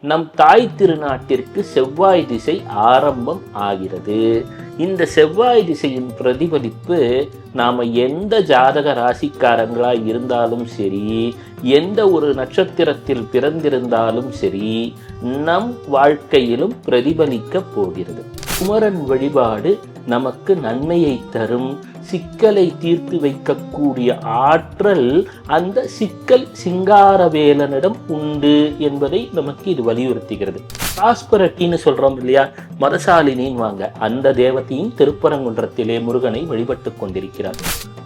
நம் தாய் திருநாட்டிற்கு செவ்வாய் திசை ஆரம்பம் ஆகிறது. இந்த செவ்வாய் திசையின் பிரதிபலிப்பு நாம் எந்த ஜாதக ராசிக்காரங்களாக இருந்தாலும் சரி எந்த ஒரு நட்சத்திரத்தில் பிறந்திருந்தாலும் சரி நம் வாழ்க்கையிலும் பிரதிபலிக்க போகிறது. குமரன் வழிபாடு நமக்கு நன்மையை தரும். சிக்கலை தீர்த்து வைக்கக்கூடிய ஆற்றல் அந்த சிக்கல் சிங்காரவேலனிடம் உண்டு என்பதை நமக்கு இது வலியுறுத்துகிறது. பாஸ்பரட்டின்னு சொல்றோம் இல்லையா? மதசாலினின்னு வாங்க. அந்த தேவத்தையும் திருப்பரங்குன்றத்திலே முருகனை வழிபட்டு கொண்டிருக்கிறார்.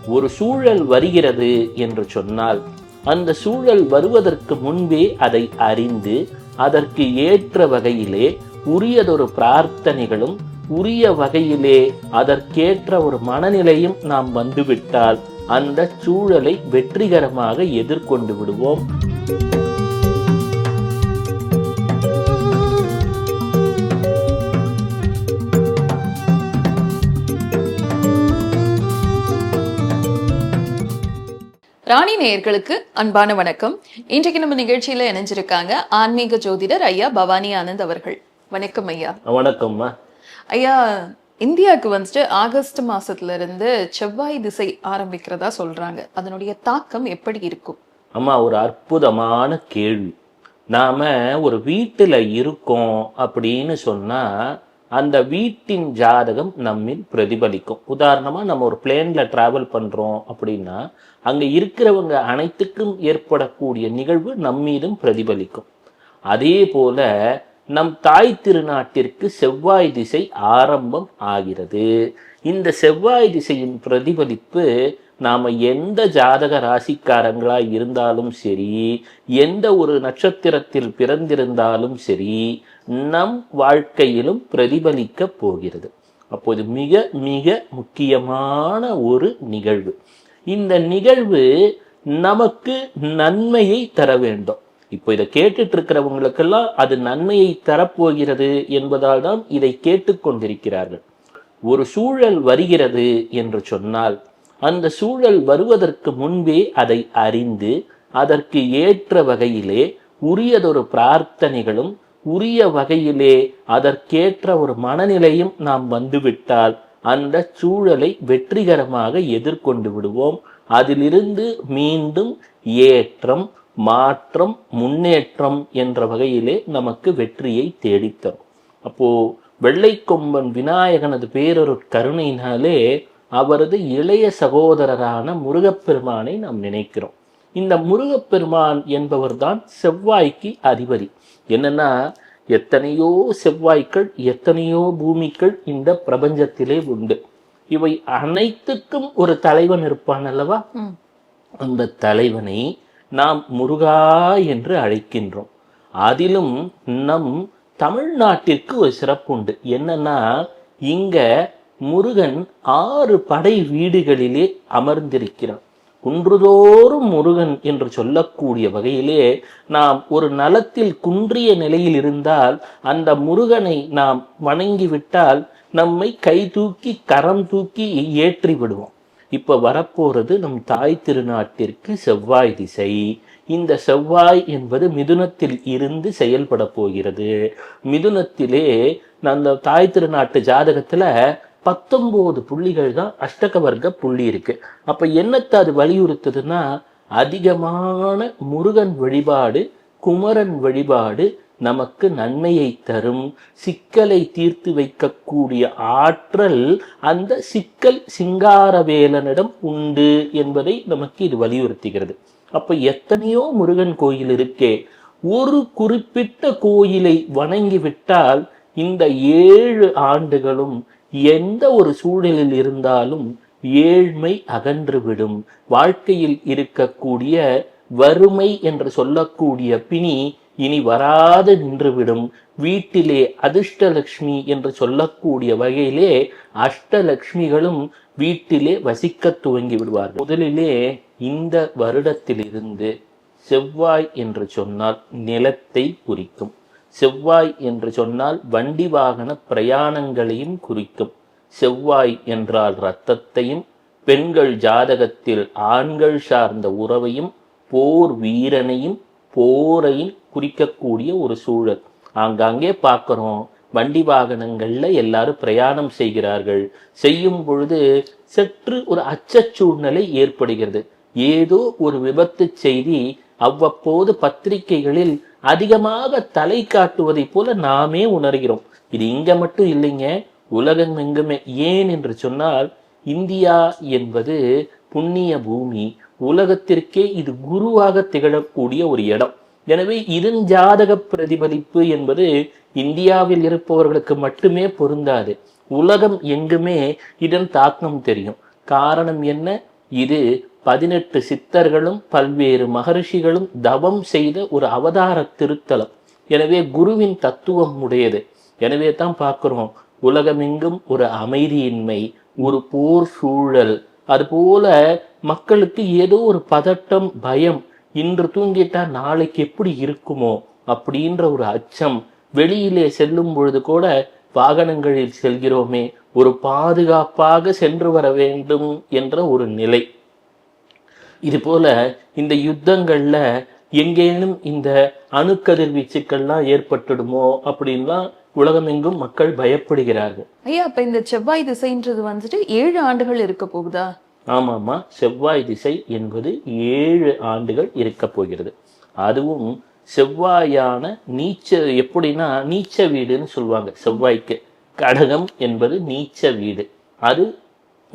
ஒரு சூழல் வருகிறது என்று சொன்னால் அந்த சூழல் வருவதற்கு முன்பே அதை அறிந்து அதற்கு ஏற்ற வகையிலே உரியதொரு பிரார்த்தனைகளும் உரிய வகையிலே அதற்கேற்ற ஒரு மனநிலையும் நாம் வந்துவிட்டால் அந்த சூழலை வெற்றிகரமாக எதிர்கொண்டு விடுவோம். ராணி நேயர்களுக்கு அன்பான வணக்கம். இன்றைக்கு நம்ம நிகழ்ச்சியில இணைஞ்சிருக்காங்க ஆன்மீக ஜோதிடர் ஐயா பவானி ஆனந்த் அவர்கள். வணக்கம் ஐயா. வணக்கம்மா. ஐயா இந்தியாவுக்கு வந்துட்டு ஆகஸ்ட் மாதத்துலேருந்து செவ்வாய் திசை ஆரம்பிக்கிறதா சொல்கிறாங்க அதனுடைய தாக்கம் எப்படி இருக்கும்? அம்மா ஒரு அற்புதமான கேள்வி. நாம் ஒரு வீட்டில் இருக்கோம் அப்படின்னு சொன்னால் அந்த வீட்டின் ஜாதகம் நம்மில் பிரதிபலிக்கும். உதாரணமாக நம்ம ஒரு பிளேனில் ட்ராவல் பண்ணுறோம் அப்படின்னா அங்கே இருக்கிறவங்க அனைத்துக்கும் ஏற்படக்கூடிய நிகழ்வு நம்மீதும் பிரதிபலிக்கும். அதே போல் நம் தாய் திருநாட்டிற்கு செவ்வாய் திசை ஆரம்பம் ஆகிறது. இந்த செவ்வாய் திசையின் பிரதிபலிப்பு நாம எந்த ஜாதக ராசிக்காரங்களாக இருந்தாலும் சரி எந்த ஒரு நட்சத்திரத்தில் பிறந்திருந்தாலும் சரி நம் வாழ்க்கையிலும் பிரதிபலிக்க போகிறது. அப்போது மிக மிக முக்கியமான ஒரு நிகழ்வு. இந்த நிகழ்வு நமக்கு நன்மையை தர வேண்டும். இப்போ இதை கேட்டுட்டு இருக்கிறவங்களுக்கெல்லாம் அது நன்மையை தரப்போகிறது என்பதால் தான் இதை கேட்டுக்கொண்டிருக்கிறார்கள். ஒரு சூழல் வருகிறது என்று சொன்னால் அந்த சூழல் வருவதற்கு முன்பே அதை அறிந்து அதற்கு ஏற்ற வகையிலே உரியதொரு பிரார்த்தனைகளும் உரிய வகையிலே அதற்கேற்ற ஒரு மனநிலையும் நாம் வந்துவிட்டால் அந்த சூழலை வெற்றிகரமாக எதிர்கொண்டு விடுவோம். அதிலிருந்து மீண்டும் ஏற்றம் மாற்றம் முன்னேற்றம் என்ற வகையிலே நமக்கு வெற்றியை தேடித்தரும். அப்போ வெள்ளைக்கொம்பன் விநாயகனது பேரொரு கருணையினாலே அவரது இளைய சகோதரரான முருகப்பெருமானை நாம் நினைக்கிறோம். இந்த முருகப்பெருமான் என்பவர்தான் செவ்வாய்க்கு அதிபதி. என்னன்னா எத்தனையோ செவ்வாய்க்கள் எத்தனையோ பூமிக்கள் இந்த பிரபஞ்சத்திலே உண்டு. இவை அனைத்துக்கும் ஒரு தலைவன் இருப்பான் அல்லவா. அந்த தலைவனை நாம் முருகா என்று அழைக்கின்றோம். அதிலும் நம் தமிழ்நாட்டிற்கு ஒரு சிறப்பு உண்டு என்னன்னா இங்க முருகன் ஆறு படை வீடுகளிலே அமர்ந்திருக்கிறான். குன்றுதோறும் முருகன் என்று சொல்லக்கூடிய வகையிலே நாம் ஒரு நலத்தில் குன்றிய நிலையில் இருந்தால் அந்த முருகனை நாம் வணங்கிவிட்டால் நம்மை கை தூக்கி கரம் தூக்கி ஏற்றி விடுவோம். இப்ப வரப்போகிறது நம் தாய் திருநாட்டிற்கு செவ்வாய் திசை. இந்த செவ்வாய் என்பது மிதுனத்தில் இருந்து செயல்பட போகிறது. மிதுனத்திலே அந்த தாய் திருநாட்டு ஜாதகத்துல பத்தொம்போது புள்ளிகள் தான் அஷ்டகவர்க்க புள்ளி இருக்கு. அப்ப என்னத்தை அது வலியுறுத்துதுன்னா அதிகமான முருகன் வழிபாடு குமரன் வழிபாடு நமக்கு நன்மையை தரும் சிக்கலை தீர்த்து வைக்கக்கூடிய ஆற்றல் அந்த சிக்கல் சிங்காரவேலனிடம் உண்டு என்பதை நமக்கு இது வலியுறுத்துகிறது. அப்ப எத்தனையோ முருகன் கோயில் இருக்கே ஒரு குறிப்பிட்ட கோயிலை வணங்கிவிட்டால் இந்த ஏழு ஆண்டுகளும் எந்த ஒரு சூழலில் இருந்தாலும் ஏழ்மை அகன்றுவிடும். வாழ்க்கையில் இருக்கக்கூடிய வறுமை என்று சொல்லக்கூடிய பிணி இனி வராது நின்றுவிடும். வீட்டிலே அதிர்ஷ்டலக்ஷ்மி என்று சொல்லக்கூடிய வகையிலே அஷ்டலக்ஷ்மிகளும் வீட்டிலே வசிக்க துவங்கி விடுவார்கள் முதலிலே இந்த வருடத்திலிருந்து செவ்வாய் என்று சொன்னால் நிலத்தை குறிக்கும். செவ்வாய் என்று சொன்னால் வண்டி வாகன பிரயாணங்களையும் குறிக்கும். செவ்வாய் என்றால் இரத்தத்தையும் பெண்கள் ஜாதகத்தில் ஆண்கள் சார்ந்த உறவையும் போர் வீரனையும் போரை குறிக்கக்கூடிய ஒரு சூழல். ஆங்காங்கே பார்க்குறோம் வண்டி வாகனங்களில் எல்லாரும் பிரயாணம் செய்கிறார்கள். செய்யும் பொழுது சற்று ஒரு அச்ச சூழ்நிலை ஏற்படுகிறது. ஏதோ ஒரு விபத்து செய்தி அவ்வப்போது பத்திரிகைகளில் அதிகமாக தலை காட்டுவதைப் போல நாமே உணர்கிறோம். இது இங்க மட்டும் இல்லைங்க உலகம் எங்குமே. ஏன் என்று சொன்னால் இந்தியா என்பது புண்ணிய பூமி உலகத்திற்கே இது குருவாக திகழக்கூடிய ஒரு இடம். எனவே இதன் ஜாதக பிரதிபலிப்பு என்பது இந்தியாவில் இருப்பவர்களுக்கு மட்டுமே பொருந்தாது. உலகம் எங்குமே இதன் தாக்கம் தெரியும். காரணம் என்ன? இது பதினெட்டு சித்தர்களும் பல்வேறு மகரிஷிகளும் தவம் செய்த ஒரு அவதார திருத்தலம். எனவே குருவின் தத்துவம் உடையது. எனவே தான் பார்க்குறோம். உலகமெங்கும் ஒரு அமைதியின்மை ஒரு போர் சூழல் அதுபோல மக்களுக்கு ஏதோ ஒரு பதட்டம் பயம் இன்று தூங்கிட்டா நாளைக்கு எப்படி இருக்குமோ அப்படின்ற ஒரு அச்சம் வெளியிலே செல்லும் பொழுது கூட வாகனங்களில் செல்கிறோமே ஒரு பாதுகாப்பாக சென்று வர வேண்டும் என்ற ஒரு நிலை. இது போல இந்த யுத்தங்கள்ல எங்கேனும் இந்த அணுக்கதிர்வீச்சுக்கள்லாம் ஏற்பட்டுடுமோ அப்படின்லாம் உலகமெங்கும் மக்கள் பயப்படுகிறார்கள். ஐயா அப்ப இந்த செவ்வாய் திசைன்றது வந்துட்டு ஏழு ஆண்டுகள் இருக்க போகுதா? ஆமாம்மா. செவ்வாய் திசை என்பது ஏழு ஆண்டுகள் இருக்க போகிறது. அதுவும் செவ்வாயான நீச்ச எப்படின்னா நீச்ச வீடுன்னு சொல்லுவாங்க. செவ்வாய்க்கு கடகம் என்பது நீச்ச வீடு. அது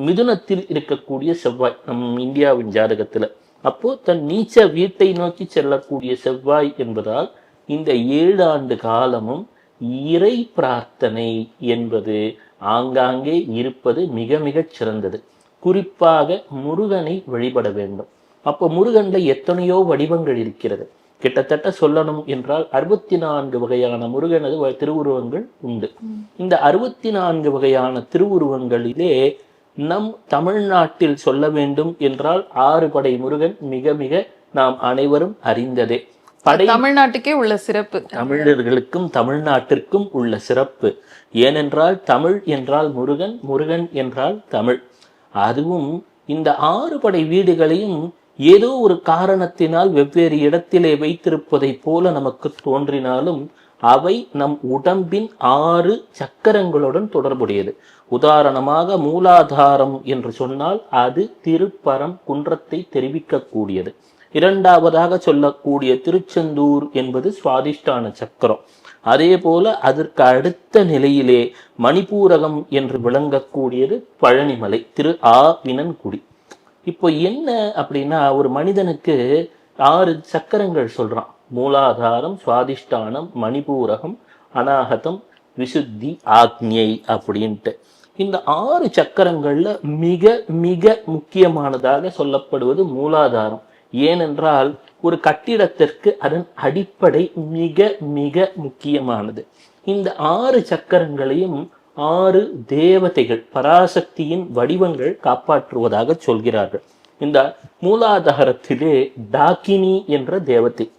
மிதுனத்தில் இருக்கக்கூடிய செவ்வாய். நம் இந்தியாவின் ஜாதகத்துல. அப்போ தன் நீச்ச வீட்டை நோக்கி செல்லக்கூடிய செவ்வாய் என்பதால் இந்த ஏழு ஆண்டு காலமும் இறை பிரார்த்தனை என்பது ஆங்காங்கே இருப்பது மிக மிகச் சிறந்தது. குறிப்பாக முருகனை வழிபட வேண்டும். அப்போ முருகன்ல எத்தனையோ வடிவங்கள் இருக்கிறது. கிட்டத்தட்ட சொல்லணும் என்றால் அறுபத்தி நான்கு வகையான முருகனது திருவுருவங்கள் உண்டு. இந்த அறுபத்தி நான்கு வகையான திருவுருவங்களிலே நம் தமிழ்நாட்டில் சொல்ல வேண்டும் என்றால் ஆறு படை முருகன் மிக மிக நாம் அனைவரும் அறிந்ததே. தமிழ்நாட்டுக்கே உள்ள சிறப்பு. தமிழர்களுக்கும் தமிழ்நாட்டிற்கும் உள்ள சிறப்பு. ஏனென்றால் தமிழ் என்றால் முருகன் முருகன் என்றால் தமிழ். அதுவும் இந்த ஆறு படை வீடுகளையும் ஏதோ ஒரு காரணத்தினால் வெவ்வேறு இடத்திலே வைத்திருப்பதைப் போல நமக்கு தோன்றினாலும் அவை நம் உடம்பின் ஆறு சக்கரங்களுடன் தொடர்புடையது. உதாரணமாக மூலாதாரம் என்று சொன்னால் அது திருப்பரம் குன்றத்தை தெரிவிக்கக்கூடியது. இரண்டாவதாக சொல்லக்கூடிய திருச்செந்தூர் என்பது சுவாதிஷ்டான சக்கரம். அதே போல அதற்கு அடுத்த நிலையிலே மணிப்பூரகம் என்று விளங்கக்கூடியது பழனிமலை திரு ஆ. வினன்குடி. இப்போ என்ன அப்படின்னா ஒரு மனிதனுக்கு ஆறு சக்கரங்கள் சொல்றான். மூலாதாரம் சுவாதிஷ்டானம் மணிபூரகம் அநாகதம் விசுத்தி ஆக்ஞை அப்படின்ட்டு. இந்த ஆறு சக்கரங்கள்ல மிக மிக முக்கியமானதாக சொல்லப்படுவது மூலாதாரம். ஏனென்றால் ஒரு கட்டிடத்திற்கு அதன் அடிப்படை மிக மிக முக்கியமானது. இந்த ஆறு சக்கரங்களையும் ஆறு தேவதைகள் பராசக்தியின் வடிவங்கள் காப்பாற்றுவதாக சொல்கிறார்கள். இந்த மூலாதாரத்திலே டாக்கினி என்ற தேவதை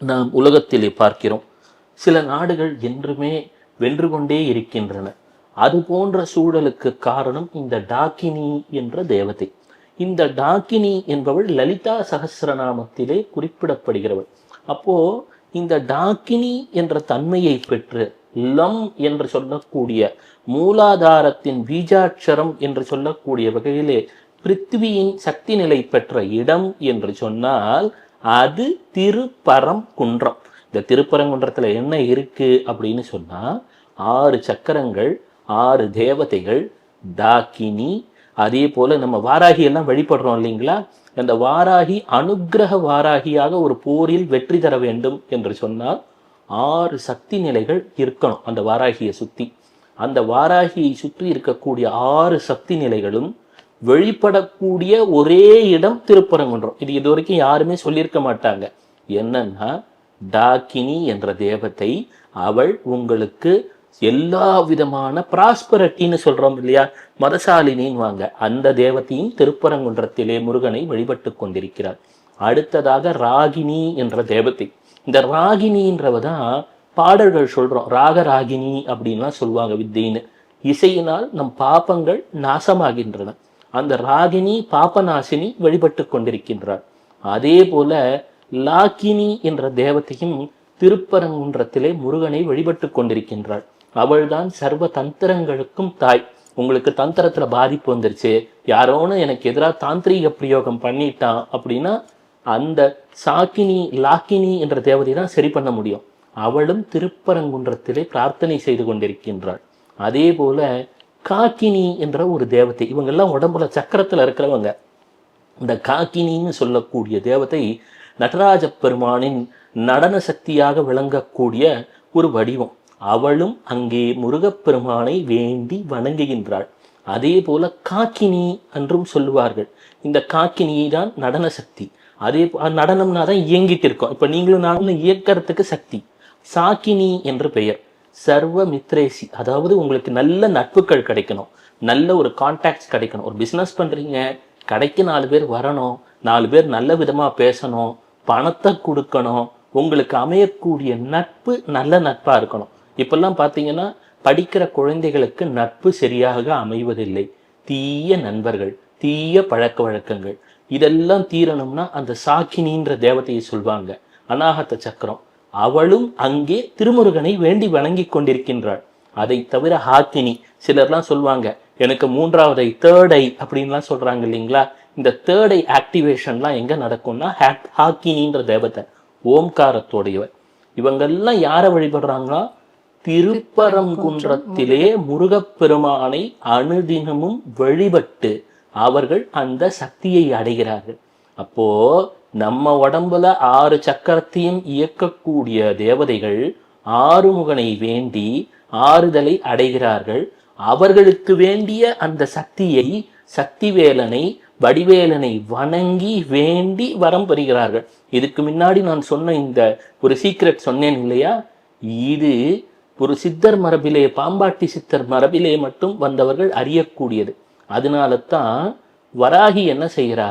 நாம் உலகத்திலே பார்க்கிறோம். சில நாடுகள் என்றுமே வென்று கொண்டே இருக்கின்றன. அது போன்ற சூழலுக்கு காரணம் இந்த டாக்கினி என்ற தேவதை. இந்த டாக்கினி என்பவள் லலிதா சகசிரநாமத்திலே குறிப்பிடப்படுகிறவள். அப்போ இந்த டாக்கினி என்ற தன்மையை பெற்று லம் என்று சொல்லக்கூடிய மூலாதாரத்தின் பீஜாட்சரம் என்று சொல்லக்கூடிய வகையிலே பிருத்திவியின் சக்தி நிலை பெற்ற இடம் என்று சொன்னால் அது திருப்பரம் குன்றம் இந்த திருப்பரங்குன்றத்தில் என்ன இருக்கு அப்படின்னு சொன்னால் ஆறு சக்கரங்கள் ஆறு தேவதைகள் டாக்கினி அதே போல் நம்ம வாராகி எல்லாம் வழிபடுறோம் இல்லைங்களா? அந்த வாராகி அனுக்கிரக வாராகியாக ஒரு போரில் வெற்றி தர வேண்டும் என்று சொன்னால் ஆறு சக்தி நிலைகள் இருக்கணும் அந்த வாராகியை சுற்றி அந்த வாராகியை சுற்றி இருக்கக்கூடிய ஆறு சக்தி நிலைகளும் வெளிப்படக்கூடிய ஒரே இடம் திருப்பரங்குன்றம். இது இது வரைக்கும் யாருமே சொல்லியிருக்க மாட்டாங்க. என்னன்னா டாக்கினி என்ற தேவத்தை அவள் உங்களுக்கு எல்லா விதமான ப்ராஸ்பரட்டின்னு சொல்றோம் இல்லையா? மதசாலினின்னு வாங்க அந்த தேவத்தையும் திருப்பரங்குன்றத்திலே முருகனை வழிபட்டு கொண்டிருக்கிறார். அடுத்ததாக ராகினி என்ற தேவத்தை இந்த ராகினின்றவ தான் பாடல்கள் சொல்றோம். ராகராகினி அப்படின்லாம் சொல்லுவாங்க வித்தைன்னு. இசையினால் நம் பாப்பங்கள் நாசமாகின்றன. அந்த ராகினி பாபநாசினி வழிபட்டு கொண்டிருக்கின்றார். அதே போல லாக்கினி என்ற தேவத்தையும் திருப்பரங்குன்றத்திலே முருகனை வழிபட்டு கொண்டிருக்கின்றாள் அவள்தான் சர்வ தந்திரங்களுக்கும் தாய். உங்களுக்கு தந்திரத்துல பாதிப்பு வந்துருச்சு. யாரோன்னு எனக்கு எதிராக தாந்திரீக பிரயோகம் பண்ணிட்டான் அப்படின்னா அந்த சாக்கினி லாக்கினி என்ற தேவதை தான் சரி பண்ண முடியும். அவளும் திருப்பரங்குன்றத்திலே பிரார்த்தனை செய்து கொண்டிருக்கின்றாள். அதே போல காக்கினி என்ற ஒரு தேவதை இவங்கெல்லாம் உடம்புல சக்கரத்தில் இருக்கிறவங்க. இந்த காக்கினின்னு சொல்லக்கூடிய தேவதை நடராஜ பெருமானின் நடன சக்தியாக விளங்கக்கூடிய ஒரு வடிவம். அவளும் அங்கே முருகப்பெருமானை வேண்டி வணங்குகின்றாள். அதே போல காக்கினி என்றும் சொல்லுவார்கள். இந்த காக்கினி தான் நடன சக்தி. அதே நடனம்னா தான் இயங்கிட்டு இருக்கோம். இப்ப நீங்களும் நானும் இயக்கிறதுக்கு சக்தி. சாக்கினி என்று பெயர். சர்வ மித்ரேசி. அதாவது உங்களுக்கு நல்ல நட்புகள் கிடைக்கணும். நல்ல ஒரு கான்டாக்ட்ஸ் கிடைக்கணும். ஒரு பிசினஸ் பண்றீங்க. கடைக்கு நாலு பேர் வரணும். நாலு பேர் நல்ல விதமா பேசணும். பணத்தை கொடுக்கணும். உங்களுக்கு அமையக்கூடிய நட்பு நல்ல நட்பா இருக்கணும். இப்பெல்லாம் பார்த்தீங்கன்னா படிக்கிற குழந்தைகளுக்கு நட்பு சரியாக அமைவதில்லை. தீய நண்பர்கள் தீய பழக்க வழக்கங்கள். இதெல்லாம் தீரணும்னா அந்த சாக்கினின்ற தேவதையை சொல்வாங்க. அநாகத்த சக்கரம். அவளும் அங்கே திருமுருகனை வேண்டி வணங்கி கொண்டிருக்கின்றாள். அதை தவிர ஹாக்கினி. சிலர்லாம் சொல்லுவாங்க எனக்கு மூன்றாவது ஐ தேர்ட் ஐ அப்படின்லாம் சொல்றாங்க இல்லைங்களா? இந்த தேர்ட் ஐ ஆக்டிவேஷன்லாம் எங்க நடக்கும்னா ஹாக்கினின்ற தேவதை ஓம்காரத்தோடையவர். இவங்கெல்லாம் யாரை வழிபடுறாங்களா திருப்பரங்குன்றத்திலே முருகப்பெருமானை அனுதினமும் வழிபட்டு அவர்கள் அந்த சக்தியை அடைகிறார்கள். அப்போ நம்ம உடம்புல ஆறு சக்கரத்தையும் இயக்கக்கூடிய தேவதைகள் ஆறுமுகனை வேண்டி ஆறுதலை அடைகிறார்கள். அவர்களுக்கு வேண்டிய அந்த சக்தியை சக்திவேலனை வடிவேலனை வணங்கி வேண்டி வரம் பெறுகிறார்கள். இதுக்கு முன்னாடி நான் சொன்ன இந்த ஒரு சீக்ரெட் சொன்னேன் இல்லையா? இது ஒரு சித்தர் மரபிலே பாம்பாட்டி சித்தர் மரபிலே மட்டும் வந்தவர்கள் அறியக்கூடியது. அதனால தான் வராகி என்ன செய்கிறா?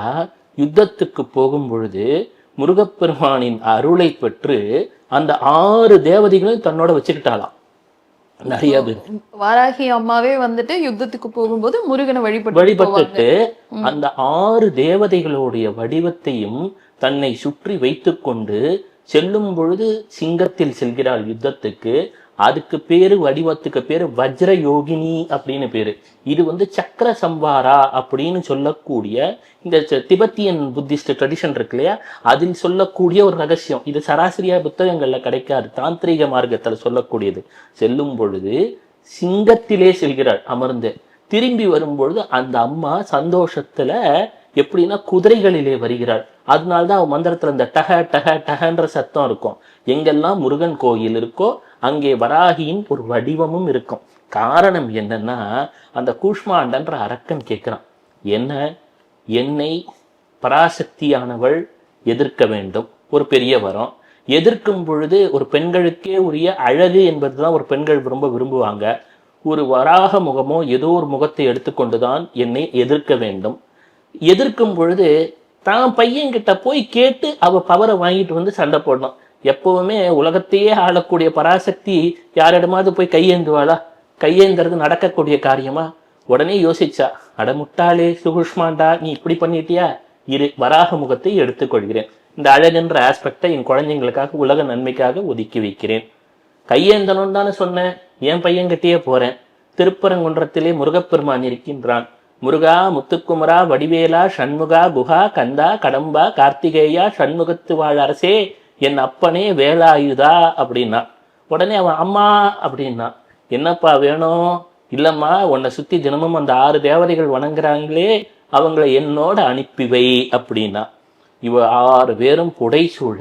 யுத்தத்துக்கு போகும் பொழுது முருகப்பெருமானின் அருளை பெற்று அந்த ஆறு தேவதைகளையும் தன்னோட வச்சுக்கிட்டாளாம். நிறைய பேர். வாராகி அம்மாவே வந்துட்டு யுத்தத்துக்கு போகும்போது முருகனை வழிபட்டு வழிபட்டுட்டு அந்த ஆறு தேவதைகளுடைய வடிவத்தையும் தன்னை சுற்றி வைத்துக்கொண்டு செல்லும் பொழுது சிங்கத்தில் செல்கிறாள் யுத்தத்துக்கு. அதுக்கு பேரு வடிவத்துக்கு பேரு வஜ்ர யோகினி அப்படின்னு பேரு. இது வந்து சக்கர சம்பாரா அப்படின்னு சொல்லக்கூடிய இந்த ச- திபெத்தியன் புத்திஸ்ட் ட்ரெடிஷன் இருக்கு இல்லையா அதில் சொல்லக்கூடிய ஒரு ரகசியம். இது சராசரியா புத்தகங்கள்ல கிடைக்காது. தாந்திரீக மார்க்கத்தில் சொல்லக்கூடியது. செல்லும் பொழுது சிங்கத்திலே செல்கிறாள் அமர்ந்து. திரும்பி வரும்பொழுது அந்த அம்மா சந்தோஷத்துல எப்படின்னா குதிரைகளிலே வருகிறாள். அதனால்தான் அவன் மந்திரத்துல இந்த டக டக டகன்ற சத்தம் இருக்கும். எங்கெல்லாம் முருகன் கோயில் இருக்கோ அங்கே வராகியின் ஒரு வடிவமும் இருக்கும். காரணம் என்னன்னா அந்த கூஷ்மாண்டன்ற அரக்கன் கேட்குறான் என்ன? என்னை பராசக்தியானவள் எதிர்க்க வேண்டும். ஒரு பெரிய வரம். எதிர்க்கும் பொழுது ஒரு பெண்களுக்கே உரிய அழகு என்பது தான் ஒரு பெண்கள் ரொம்ப விரும்புவாங்க. ஒரு வராக முகமோ ஏதோ ஒரு முகத்தை எடுத்துக்கொண்டுதான் என்னை எதிர்க்க வேண்டும். எதிர்க்கும் பொழுது தான் பையன்கிட்ட போய் கேட்டு அவ பவரை வாங்கிட்டு வந்து சண்டை போடணும். எப்பவுமே உலகத்தையே ஆளக்கூடிய பராசக்தி யாரிடமாவது போய் கையேந்துவாளா? கையேந்துறது நடக்கக்கூடிய காரியமா? உடனே யோசிச்சா அட முட்டாளே சுகுஷ்மாண்டா நீ இப்படி பண்ணிட்டியா? இரு வராக முகத்தை எடுத்துக்கொள்கிறேன். இந்த அழகுன்ற ஆஸ்பெக்டை என் குழந்தைங்களுக்காக உலக நன்மைக்காக ஒதுக்கி வைக்கிறேன். கையேந்தனும் தானே சொன்னேன். என் பையன்கிட்டயே போறேன். திருப்பரங்குன்றத்திலே முருகப்பெருமான் இருக்கின்றான். முருகா முத்துக்குமரா வடிவேலா சண்முகா குஹா கந்தா கடம்பா கார்த்திகேயா சண்முகத்து வாழ் அரசே என் அப்பனே வேலாயுதா அப்படின்னா. உடனே அவன் அம்மா அப்படின்னா. என்னப்பா வேணும்? இல்லைம்மா உன்னை சுற்றி தினமும் அந்த ஆறு தேவதைகள் வணங்குறாங்களே அவங்கள என்னோட அனுப்பிவை அப்படின்னா. இவ ஆறு பேரும் புடைசூழ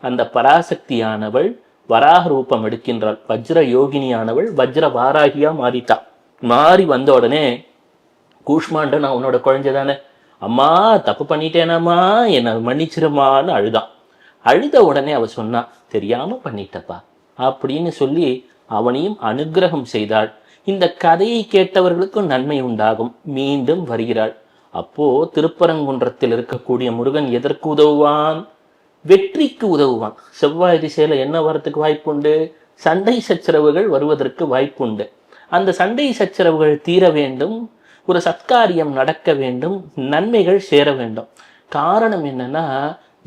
அந்த பராசக்தியானவள் வராக ரூபம் எடுக்கின்றாள். வஜ்ர யோகினியானவள் வஜ்ர வாராகியா மாறிட்டா. மாறி வந்த உடனே கூஷ்மாண்ட நான் உன்னோட குழந்தை தானே அம்மா தப்பு பண்ணிட்டேனாம்மா. என்னை மன்னிச்சிருமான்னு அழுதான். அழுத உடனே அவ சொன்னா தெரியாம பண்ணிட்டப்பா அப்படின்னு சொல்லி அவனையும் அனுக்கிரகம் செய்தாள். இந்த கதையை கேட்டவர்களுக்கும் நன்மை உண்டாகும். மீண்டும் வருகிறாள். அப்போ திருப்பரங்குன்றத்தில் இருக்கக்கூடிய முருகன் எதற்கு உதவுவான்? வெற்றிக்கு உதவுவான். செவ்வாய் திசையில என்ன வரத்துக்கு வாய்ப்புண்டு? சண்டை சச்சரவுகள் வருவதற்கு வாய்ப்புண்டு. அந்த சண்டை சச்சரவுகள் தீர வேண்டும். ஒரு சத்காரியம் நடக்க வேண்டும். நன்மைகள் சேர வேண்டும். காரணம் என்னன்னா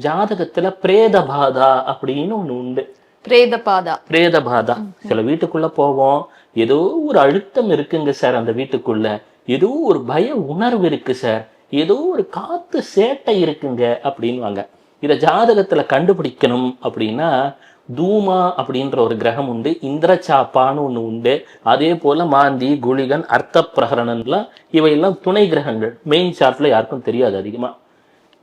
ஜாதகத்துல பிரேத பாதா அப்படின்னு ஒண்ணு உண்டு. பிரேத பாதா பிரேத பாதா சில வீட்டுக்குள்ள போவோம். ஏதோ ஒரு அழுத்தம் இருக்குங்க சார் அந்த வீட்டுக்குள்ள. ஏதோ ஒரு பய உணர்வு இருக்கு சார். ஏதோ ஒரு காத்து சேட்டை இருக்குங்க அப்படின்வாங்க. இத ஜாதகத்துல கண்டுபிடிக்கணும் அப்படின்னா தூமா அப்படின்ற ஒரு கிரகம் உண்டு. இந்திரச்சாப்பான்னு ஒண்ணு உண்டு. அதே போல மாந்தி குளிகன் அர்த்த பிரகரணன்லாம் இவையெல்லாம் துணை கிரகங்கள். மெயின் சார்ட்ல யாருக்கும் தெரியாது அதிகமா.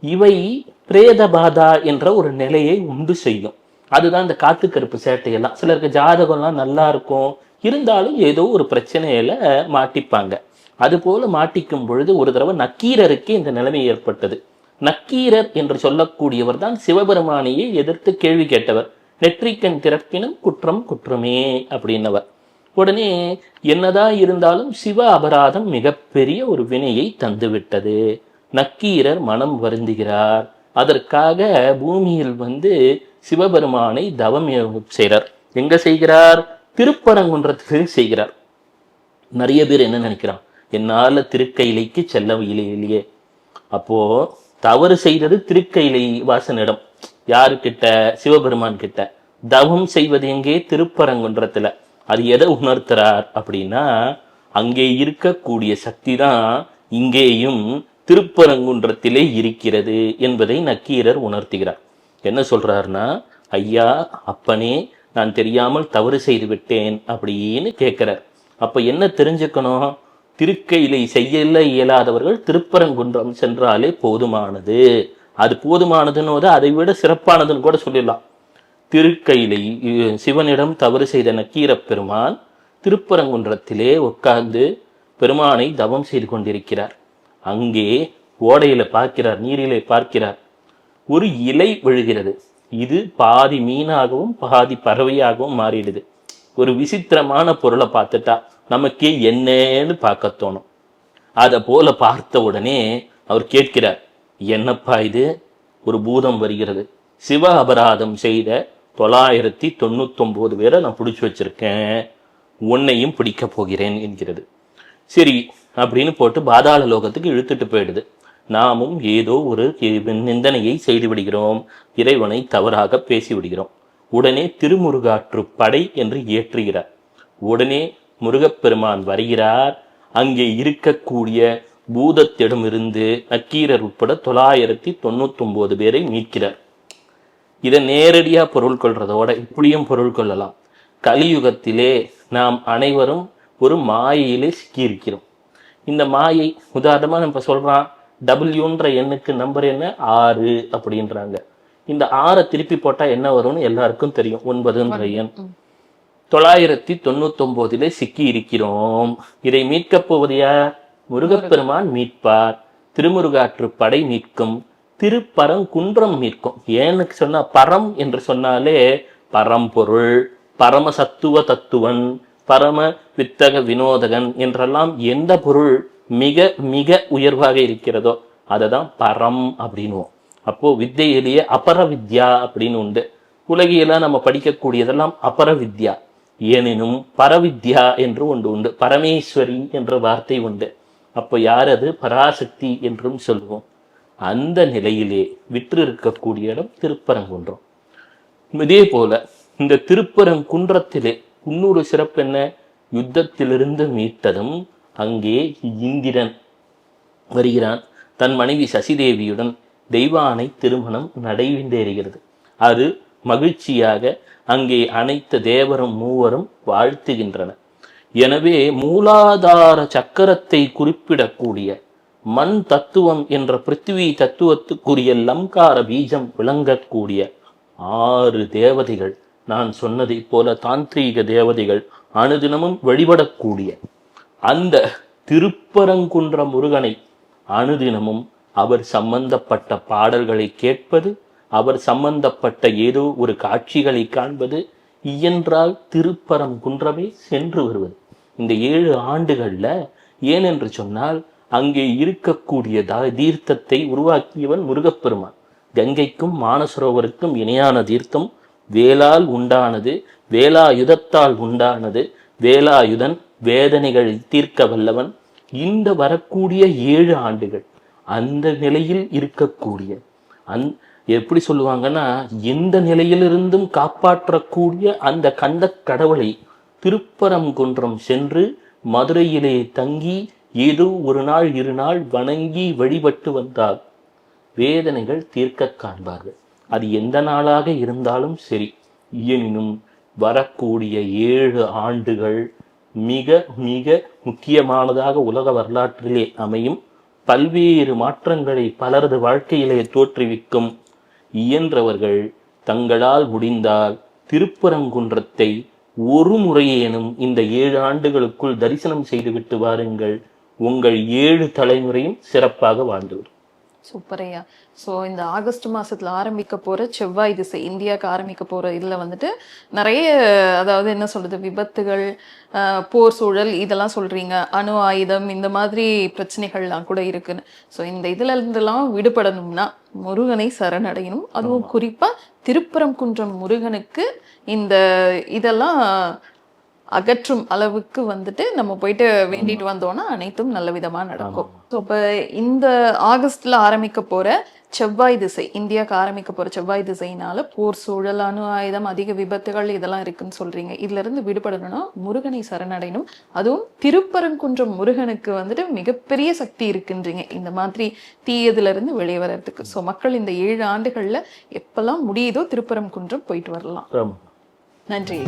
இவை பிரேதபாதா என்ற ஒரு நிலையை உண்டு செய்யும். அதுதான் இந்த காத்து கருப்பு சேட்டையெல்லாம். சிலருக்கு ஜாதகம்லாம் நல்லா இருக்கும். இருந்தாலும் ஏதோ ஒரு பிரச்சனையில மாட்டிப்பாங்க. அதுபோல மாட்டிக்கும் பொழுது ஒரு தடவை நக்கீரருக்கு இந்த நிலைமை ஏற்பட்டது. நக்கீரர் என்று சொல்லக்கூடியவர் தான் சிவபெருமானையே எதிர்த்து கேள்வி கேட்டவர். நெற்றிக்கண் திறப்பினும் குற்றம் குற்றமே அப்படின்னவர். உடனே என்னதான் இருந்தாலும் சிவ அபராதம் மிகப்பெரிய ஒரு வினையை தந்துவிட்டது. நக்கீரர் மனம் வருந்துகிறார். அதற்காக பூமியில் வந்து சிவபெருமானை தவம் செய்கிறார். எங்க செய்கிறார்? திருப்பரங்குன்றத்தில் செய்கிறார். நிறைய பேர் என்ன நினைக்கிறான்? என்னால திருக்கையிலைக்கு செல்ல இல்லையே. அப்போ தவறு செய்தது திருக்கையிலை வாசனிடம். யாருக்கிட்ட? சிவபெருமான் கிட்ட. தவம் செய்வது எங்கே? திருப்பரங்குன்றத்துல. அது எதை உணர்த்துறார் அப்படின்னா அங்கே இருக்கக்கூடிய சக்தி தான் இங்கேயும் திருப்பரங்குன்றத்திலே இருக்கிறது என்பதை நக்கீரர் உணர்த்துகிறார். என்ன சொல்றாருன்னா ஐயா அப்பனே நான் தெரியாமல் தவறு செய்து விட்டேன் அப்படின்னு கேட்கிறார். அப்ப என்ன தெரிஞ்சுக்கணும்? திருக்கையிலை செய்யல இயலாதவர்கள் திருப்பரங்குன்றம் சென்றாலே போதுமானது. அது போதுமானதுன்னு அதை விட சிறப்பானதுன்னு கூட சொல்லிடலாம். திருக்கையிலை சிவனிடம் தவறு செய்த நக்கீரப் பெருமான் திருப்பரங்குன்றத்திலே உட்கார்ந்து பெருமானை தவம் செய்து கொண்டிருக்கிறார். அங்கே ஓடையில பார்க்கிறார் நீரிலே பார்க்கிறார். ஒரு இலை விழுகிறது. இது பாதி மீனாகவும் பாதி பறவையாகவும் மாறிடுது. ஒரு விசித்திரமான பொருளை பார்த்துட்டா நமக்கே என்னன்னு பார்க்க தோணும். அதை போல பார்த்த உடனே அவர் கேட்கிறார் என்னப்பா இது? ஒரு பூதம் வருகிறது. சிவ அபராதம் செய்த தொள்ளாயிரத்தி தொண்ணூத்தொம்போது பேரை நான் பிடிச்சி வச்சிருக்கேன். உன்னையும் பிடிக்க போகிறேன் என்கிறது. சரி அப்படின்னு போட்டு பாதாள லோகத்துக்கு இழுத்துட்டு போயிடுது. நாமும் ஏதோ ஒரு நிந்தனையை செய்து விடுகிறோம். இறைவனை தவறாக பேசி விடுகிறோம். உடனே திருமுருகாற்று படை என்று ஏற்றுகிறார் உடனே முருகப்பெருமான் வருகிறார். அங்கே இருக்கக்கூடிய பூதத்திடமிருந்து நக்கீரர் உட்பட தொள்ளாயிரத்தி தொண்ணூத்தொன்பது பேரை மீட்கிறார். இதை நேரடியாக பொருள் கொள்றதோட இப்படியும் பொருள் கொள்ளலாம். கலியுகத்திலே நாம் அனைவரும் ஒரு மாயையிலே சிக்கியிருக்கிறோம். இந்த மாயை உதாரணமா நம்ம சொல்றான் டபிள்யூன்ற எண்ணுக்கு நம்பர் என்ன? ஆறு அப்படின்றாங்க. இந்த ஆறை திருப்பி போட்டா என்ன வரும்னு எல்லாருக்கும் தெரியும். ஒன்பதுன்ற எண். தொள்ளாயிரத்தி தொண்ணூத்தொன்பதிலே சிக்கி இருக்கிறோம். இதை மீட்கப் போவது யார் முருகப்பெருமான் மீட்பார். திருமுருகாற்று படை மீட்கும். திருப்பரங்குன்றம் மீட்கும். ஏன்னு சொன்னா பரம் என்று சொன்னாலே பரம்பொருள் பரம சத்துவ தத்துவன் பரம வித்தக வினோதகன் என்றெல்லாம் எந்த பொருள் மிக மிக உயர்வாக இருக்கிறதோ அதை தான் பரம் அப்படின்னுவோம். அப்போ வித்தையிலேயே அபர வித்யா அப்படின்னு உண்டு. உலகியெல்லாம் நம்ம படிக்கக்கூடியதெல்லாம் அபர வித்யா. ஏனெனும் பரவித்யா என்று ஒன்று உண்டு. பரமேஸ்வரி என்ற வார்த்தை உண்டு. அப்போ யார் அது? பராசக்தி என்றும் சொல்லுவோம். அந்த நிலையிலே விற்று இருக்கக்கூடிய இடம் திருப்பரங்குன்றம். இதே போல இந்த திருப்பரங்குன்றத்திலே இன்னொரு சிறப்பு என்ன? யுத்தத்திலிருந்து மீட்டதும் அங்கே இந்திரன் வருகிறான். தன் மனைவி சசிதேவியுடன் தெய்வானை திருமணம் நடைபெறுகிறது அது மகிழ்ச்சியாக அங்கே அனைத்து தேவரும் மூவரும் வாழ்த்துகின்றனர் எனவே மூலாதார சக்கரத்தை குறிப்பிடக்கூடிய மண் தத்துவம் என்ற பிருத்திவி தத்துவத்துக்குரிய லங்கார பீஜம் விளங்கக்கூடிய ஆறு தேவதைகள் நான் சொன்னதைப் போல தாந்திரீக தேவதைகள் அனுதினமும் வழிபடக்கூடிய அந்த திருப்பரங்குன்ற முருகனை அனுதினமும் அவர் சம்பந்தப்பட்ட பாடல்களை கேட்பது அவர் சம்பந்தப்பட்ட ஏதோ ஒரு காட்சிகளை காண்பது இயன்றால் திருப்பரங்குன்றமே சென்று வருவது. இந்த ஏழு ஆண்டுகளில் ஏனென்று சொன்னால் அங்கே இருக்கக்கூடிய தீர்த்தத்தை உருவாக்கியவன் முருகப்பெருமான். கங்கைக்கும் மானசரோவருக்கும் இணையான தீர்த்தம் வேலால் உண்டானது வேலாயுதத்தால் உண்டானது வேலாயுதன் வேதனைகள் தீர்க்க வல்லவன். இந்த வரக்கூடிய ஏழு ஆண்டுகள் அந்த நிலையில் இருக்கக்கூடிய அந் எப்படி சொல்லுவாங்கன்னா எந்த நிலையிலிருந்தும் காப்பாற்றக்கூடிய அந்த கண்ட கடவுளை திருப்பரங்குன்றம் சென்று மதுரையிலே தங்கி ஏதோ ஒரு நாள் இரு நாள் வணங்கி வழிபட்டு வந்தால் வேதனைகள் தீர்க்க காண்பார்கள். அது எந்த நாளாக இருந்தாலும் சரி. எனினும் வரக்கூடிய ஏழு ஆண்டுகள் மிக மிக முக்கியமானதாக உலக வரலாற்றிலே அமையும். பல்வேறு மாற்றங்களை பலரது வாழ்க்கையிலே தோற்றுவிக்கும். இயன்றவர்கள் தங்களால் முடிந்தால் திருப்பரங்குன்றத்தை ஒரு முறையேனும் இந்த ஏழு ஆண்டுகளுக்குள் தரிசனம் செய்துவிட்டு வாருங்கள். உங்கள் ஏழு தலைமுறையும் சிறப்பாக வாழ்ந்துவிடும் சூப்பர் ஐயா ஸோ இந்த ஆகஸ்ட் மாசத்துல ஆரம்பிக்க போற செவ்வாய் திசை இந்தியாவுக்கு ஆரம்பிக்க போற இதுல வந்துட்டு நிறைய அதாவது என்ன சொல்றது விபத்துகள் போர் சூழல் இதெல்லாம் சொல்றீங்க. அணு ஆயுதம் இந்த மாதிரி பிரச்சனைகள்லாம் கூட இருக்குன்னு. ஸோ இந்த இதுல இருந்தெல்லாம் விடுபடணும்னா முருகனை சரணடையணும். அதுவும் குறிப்பா திருப்பரங்குன்றம் முருகனுக்கு இந்த இதெல்லாம் அகற்றும் அளவுக்கு வந்துட்டு நம்ம போயிட்டு வேண்டிட்டு வந்தோம்னா அனைத்தும் நல்ல விதமா நடக்கும். ஸோ இப்போ இந்த ஆகஸ்ட்ல ஆரம்பிக்க போற செவ்வாய் திசை இந்தியாவுக்கு ஆரம்பிக்க போற செவ்வாய் திசையினால போர் சூழல் அணு ஆயுதம் அதிக விபத்துகள் இதெல்லாம் இருக்குன்னு சொல்றீங்க. இதுல இருந்து விடுபடணும்னா முருகனை சரணடையணும். அதுவும் திருப்பரங்குன்றம் முருகனுக்கு வந்துட்டு மிகப்பெரிய சக்தி இருக்குன்றீங்க. இந்த மாதிரி தீயதுல இருந்து வெளியே வர்றதுக்கு. ஸோ மக்கள் இந்த ஏழு ஆண்டுகள்ல எப்பெல்லாம் முடியுதோ திருப்பரங்குன்றம் போயிட்டு வரலாம். நன்றி.